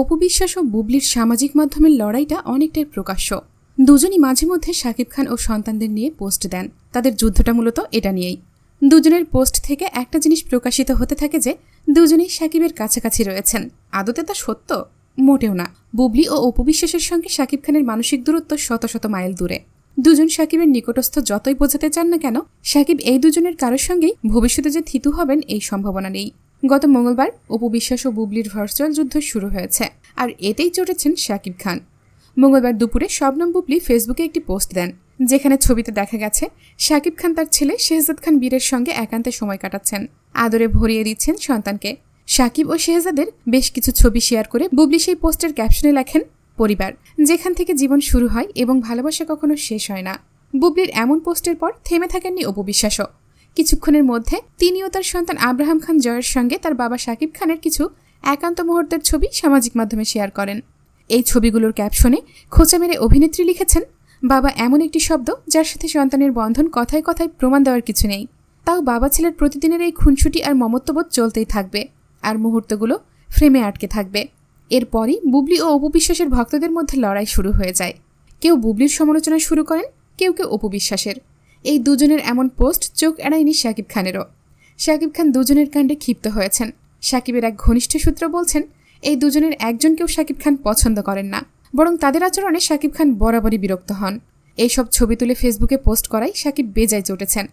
অপু বিশ্বাস ও বুবলির সামাজিক মাধ্যমের লড়াইটা অনেকটাই প্রকাশ্য। দুজনই মাঝে মধ্যে শাকিব খান ও সন্তানদের নিয়ে পোস্ট দেন। তাদের যুদ্ধটা মূলত এটা নিয়েই। দুজনের পোস্ট থেকে একটা জিনিস প্রকাশিত হতে থাকে যে, দুজনেই সাকিবের কাছাকাছি রয়েছেন। আদতে তা সত্য? মোটেও না। বুবলি ও অপু বিশ্বাসের সঙ্গে শাকিব খানের মানসিক দূরত্ব শত শত মাইল দূরে। দুজন সাকিবের নিকটস্থ যতই বোঝাতে চান না কেন, সাকিব এই দুজনের কারোর সঙ্গেই ভবিষ্যতে যে থিতু হবেন এই সম্ভাবনা নেই। গত মঙ্গলবার অপু বিশ্বাস ও বুবলির ভার্চুয়াল যুদ্ধ শুরু হয়েছে, আর এতেই চটেছেন শাকিব খান। মঙ্গলবার দুপুরে শবনম বুবলি ফেসবুকে একটি পোস্ট দেন, যেখানে ছবিতে দেখা গেছে, শাকিব খান তার ছেলে শেহজাদ খান বীরের সঙ্গে একান্তে সময় কাটাচ্ছেন, আদরে ভরিয়ে দিচ্ছেন সন্তানকে। শাকিব ও শেহজাদের বেশ কিছু ছবি শেয়ার করে বুবলি সেই পোস্টের ক্যাপশনে লেখেন, পরিবার, যেখান থেকে জীবন শুরু হয় এবং ভালোবাসা কখনো শেষ হয় না। বুবলির এমন পোস্টের পর থেমে থাকেননি অপু বিশ্বাসও। কিছুক্ষণের মধ্যে তিনিও তার সন্তান আব্রাহাম খান জয়ের সঙ্গে তার বাবা শাকিব খানের কিছু একান্ত মুহূর্তের ছবি সামাজিক মাধ্যমে শেয়ার করেন। এই ছবিগুলোর ক্যাপশনে খোঁচা মেরে অভিনেত্রী লিখেছেন, বাবা এমন একটি শব্দ যার সাথে সন্তানের বন্ধন কথায় কথায় প্রমাণ দেওয়ার কিছু নেই। তাও বাবা ছেলের প্রতিদিনের এই খুনসুটি আর মমত্ববোধ চলতেই থাকবে আর মুহূর্তগুলো ফ্রেমে আটকে থাকবে। এরপরই বুবলি ও অপু বিশ্বাসের ভক্তদের মধ্যে লড়াই শুরু হয়ে যায়। কেউ বুবলির সমালোচনা শুরু করেন, কেউ কেউ অপু বিশ্বাসের। এই দুজনের এমন পোস্ট চোখ এড়ায়নি শাকিব খানেরও। শাকিব খান দুজনের কাণ্ডে ক্ষিপ্ত হয়েছেন। শাকিবের এক ঘনিষ্ঠ সূত্র বলছেন, এই দুজনের একজনকেও শাকিব খান পছন্দ করেন না, বরং তাদের আচরণে শাকিব খান বরাবরই বিরক্ত হন। এইসব ছবি তুলে ফেসবুকে পোস্ট করাই শাকিব বেজায় চটেছেন।